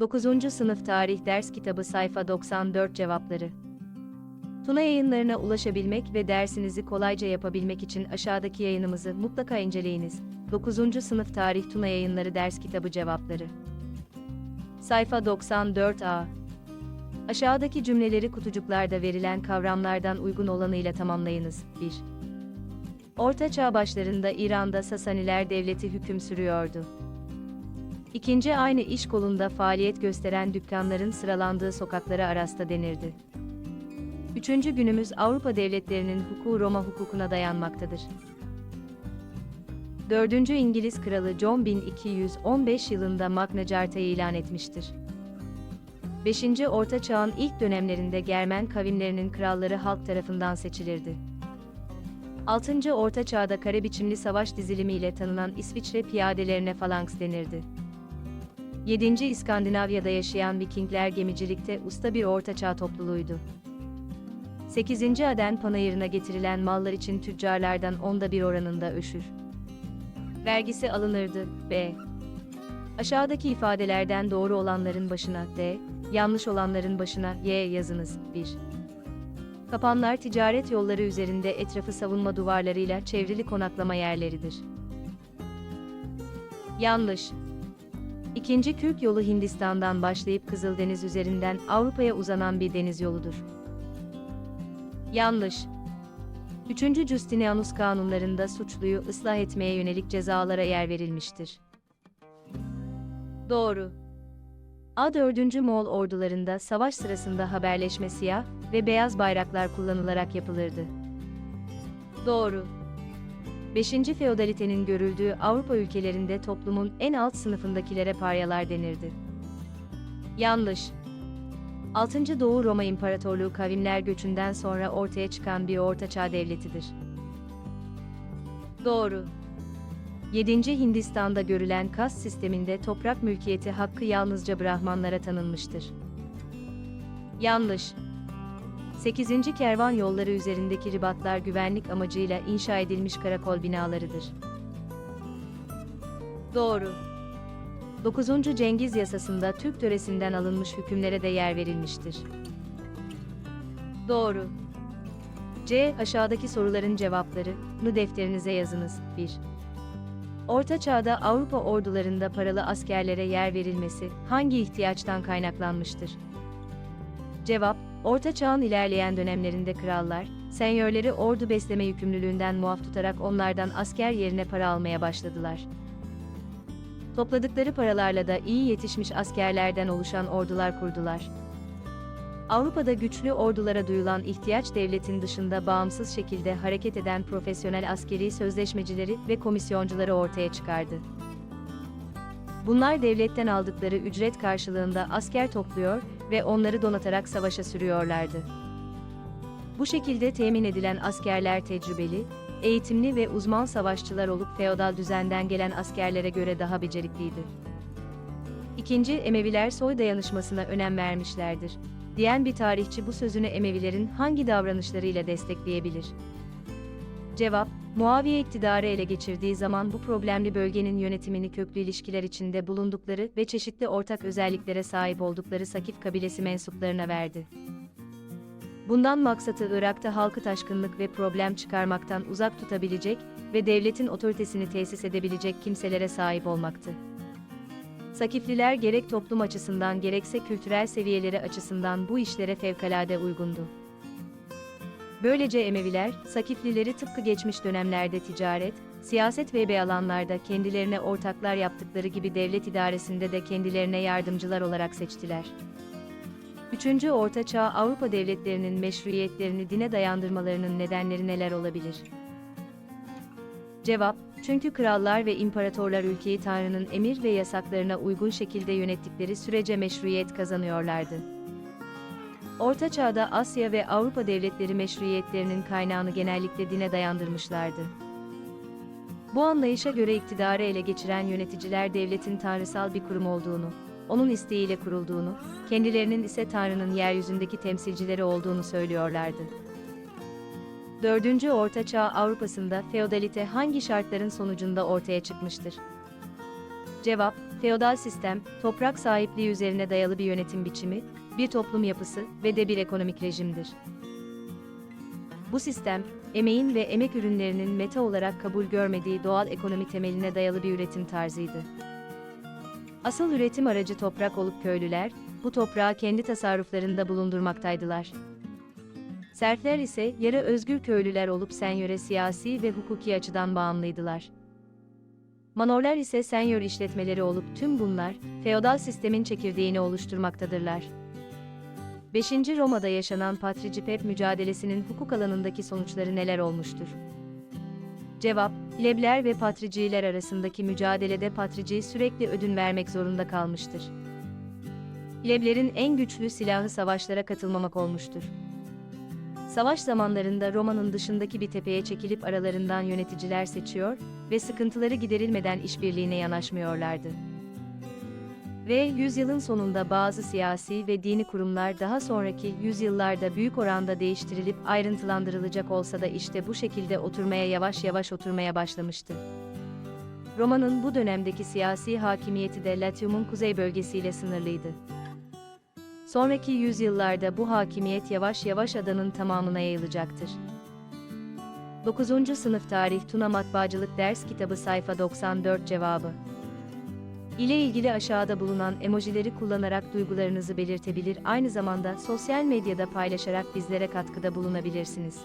9. Sınıf Tarih Ders Kitabı Sayfa 94 Cevapları Tuna yayınlarına ulaşabilmek ve dersinizi kolayca yapabilmek için aşağıdaki yayınımızı mutlaka inceleyiniz. 9. Sınıf Tarih Tuna Yayınları Ders Kitabı Cevapları Sayfa 94a Aşağıdaki cümleleri kutucuklarda verilen kavramlardan uygun olanıyla tamamlayınız. 1. Orta Çağ başlarında İran'da Sasaniler Devleti hüküm sürüyordu. İkinci aynı iş kolunda faaliyet gösteren dükkanların sıralandığı sokaklara arasta denirdi. Üçüncü günümüz Avrupa devletlerinin hukuku Roma hukukuna dayanmaktadır. Dördüncü İngiliz kralı John 1215 yılında Magna Carta'yı ilan etmiştir. 5. Orta Çağ'ın ilk dönemlerinde Germen kavimlerinin kralları halk tarafından seçilirdi. 6. Orta Çağ'da kare biçimli savaş dizilimi ile tanınan İsviçre piyadelerine falanks denirdi. 7. İskandinavya'da yaşayan Vikingler gemicilikte usta bir ortaçağ topluluğuydu. 8. Aden panayırına getirilen mallar için tüccarlardan onda bir oranında öşür. Vergisi alınırdı. B. Aşağıdaki ifadelerden doğru olanların başına D, yanlış olanların başına Y yazınız. 1. Kapanlar ticaret yolları üzerinde etrafı savunma duvarlarıyla çevrili konaklama yerleridir. Yanlış. İkinci Kürk yolu Hindistan'dan başlayıp Kızıldeniz üzerinden Avrupa'ya uzanan bir deniz yoludur. Yanlış. 3. Justinianus kanunlarında suçluyu ıslah etmeye yönelik cezalara yer verilmiştir. Doğru. A4. Moğol ordularında savaş sırasında haberleşme siyah ve beyaz bayraklar kullanılarak yapılırdı. Doğru. 5. Feodalitenin görüldüğü Avrupa ülkelerinde toplumun en alt sınıfındakilere paryalar denirdi. Yanlış. 6. Doğu Roma İmparatorluğu kavimler göçünden sonra ortaya çıkan bir ortaçağ devletidir. Doğru. 7. Hindistan'da görülen kas sisteminde toprak mülkiyeti hakkı yalnızca Brahmanlara tanınmıştır. Yanlış. 8. Kervan yolları üzerindeki ribatlar güvenlik amacıyla inşa edilmiş karakol binalarıdır. Doğru. 9. Cengiz yasasında Türk töresinden alınmış hükümlere de yer verilmiştir. Doğru. C. Aşağıdaki soruların cevaplarını defterinize yazınız. 1. Orta Çağ'da Avrupa ordularında paralı askerlere yer verilmesi hangi ihtiyaçtan kaynaklanmıştır? Cevap, Orta Çağ'ın ilerleyen dönemlerinde krallar, senyörleri ordu besleme yükümlülüğünden muaf tutarak onlardan asker yerine para almaya başladılar. Topladıkları paralarla da iyi yetişmiş askerlerden oluşan ordular kurdular. Avrupa'da güçlü ordulara duyulan ihtiyaç devletin dışında bağımsız şekilde hareket eden profesyonel askeri sözleşmecileri ve komisyoncuları ortaya çıkardı. Bunlar devletten aldıkları ücret karşılığında asker topluyor ve onları donatarak savaşa sürüyorlardı. Bu şekilde temin edilen askerler tecrübeli, eğitimli ve uzman savaşçılar olup feodal düzenden gelen askerlere göre daha becerikliydi. İkinci, Emeviler soy dayanışmasına önem vermişlerdir. Diyen bir tarihçi bu sözünü Emevilerin hangi davranışlarıyla destekleyebilir? Cevap, Muaviye iktidarı ele geçirdiği zaman bu problemli bölgenin yönetimini köklü ilişkiler içinde bulundukları ve çeşitli ortak özelliklere sahip oldukları Sakif kabilesi mensuplarına verdi. Bundan maksatı Irak'ta halkı taşkınlık ve problem çıkarmaktan uzak tutabilecek ve devletin otoritesini tesis edebilecek kimselere sahip olmaktı. Sakifliler gerek toplum açısından gerekse kültürel seviyeleri açısından bu işlere fevkalade uygundu. Böylece Emeviler, Sakiflileri tıpkı geçmiş dönemlerde ticaret, siyaset ve bey alanlarda kendilerine ortaklar yaptıkları gibi devlet idaresinde de kendilerine yardımcılar olarak seçtiler. 3. Orta Çağ Avrupa devletlerinin meşruiyetlerini dine dayandırmalarının nedenleri neler olabilir? Cevap, çünkü krallar ve imparatorlar ülkeyi Tanrı'nın emir ve yasaklarına uygun şekilde yönettikleri sürece meşruiyet kazanıyorlardı. Orta Çağ'da Asya ve Avrupa devletleri meşruiyetlerinin kaynağını genellikle dine dayandırmışlardı. Bu anlayışa göre iktidarı ele geçiren yöneticiler devletin tanrısal bir kurum olduğunu, onun isteğiyle kurulduğunu, kendilerinin ise Tanrı'nın yeryüzündeki temsilcileri olduğunu söylüyorlardı. 4. Orta Çağ Avrupa'sında feodalite hangi şartların sonucunda ortaya çıkmıştır? Cevap, feodal sistem, toprak sahipliği üzerine dayalı bir yönetim biçimi, bir toplum yapısı ve de bir ekonomik rejimdir. Bu sistem, emeğin ve emek ürünlerinin meta olarak kabul görmediği doğal ekonomi temeline dayalı bir üretim tarzıydı. Asıl üretim aracı toprak olup köylüler, bu toprağı kendi tasarruflarında bulundurmaktaydılar. Serfler ise yarı özgür köylüler olup senyöre siyasi ve hukuki açıdan bağımlıydılar. Manorlar ise senyör işletmeleri olup tüm bunlar, feodal sistemin çekirdeğini oluşturmaktadırlar. 5. Roma'da yaşanan patricipep mücadelesinin hukuk alanındaki sonuçları neler olmuştur? Cevap, Plebler ve patriciler arasındaki mücadelede patrici sürekli ödün vermek zorunda kalmıştır. Pleblerin en güçlü silahı savaşlara katılmamak olmuştur. Savaş zamanlarında Roma'nın dışındaki bir tepeye çekilip aralarından yöneticiler seçiyor ve sıkıntıları giderilmeden işbirliğine yanaşmıyorlardı. Ve yüzyılın sonunda bazı siyasi ve dini kurumlar daha sonraki yüzyıllarda büyük oranda değiştirilip ayrıntılandırılacak olsa da işte bu şekilde oturmaya yavaş yavaş oturmaya başlamıştı. Roma'nın bu dönemdeki siyasi hakimiyeti de Latium'un kuzey bölgesiyle sınırlıydı. Sonraki yüzyıllarda bu hakimiyet yavaş yavaş adanın tamamına yayılacaktır. 9. Sınıf Tarih Tuna Matbaacılık Ders Kitabı Sayfa 94 Cevabı ile ilgili aşağıda bulunan emojileri kullanarak duygularınızı belirtebilir aynı zamanda sosyal medyada paylaşarak bizlere katkıda bulunabilirsiniz.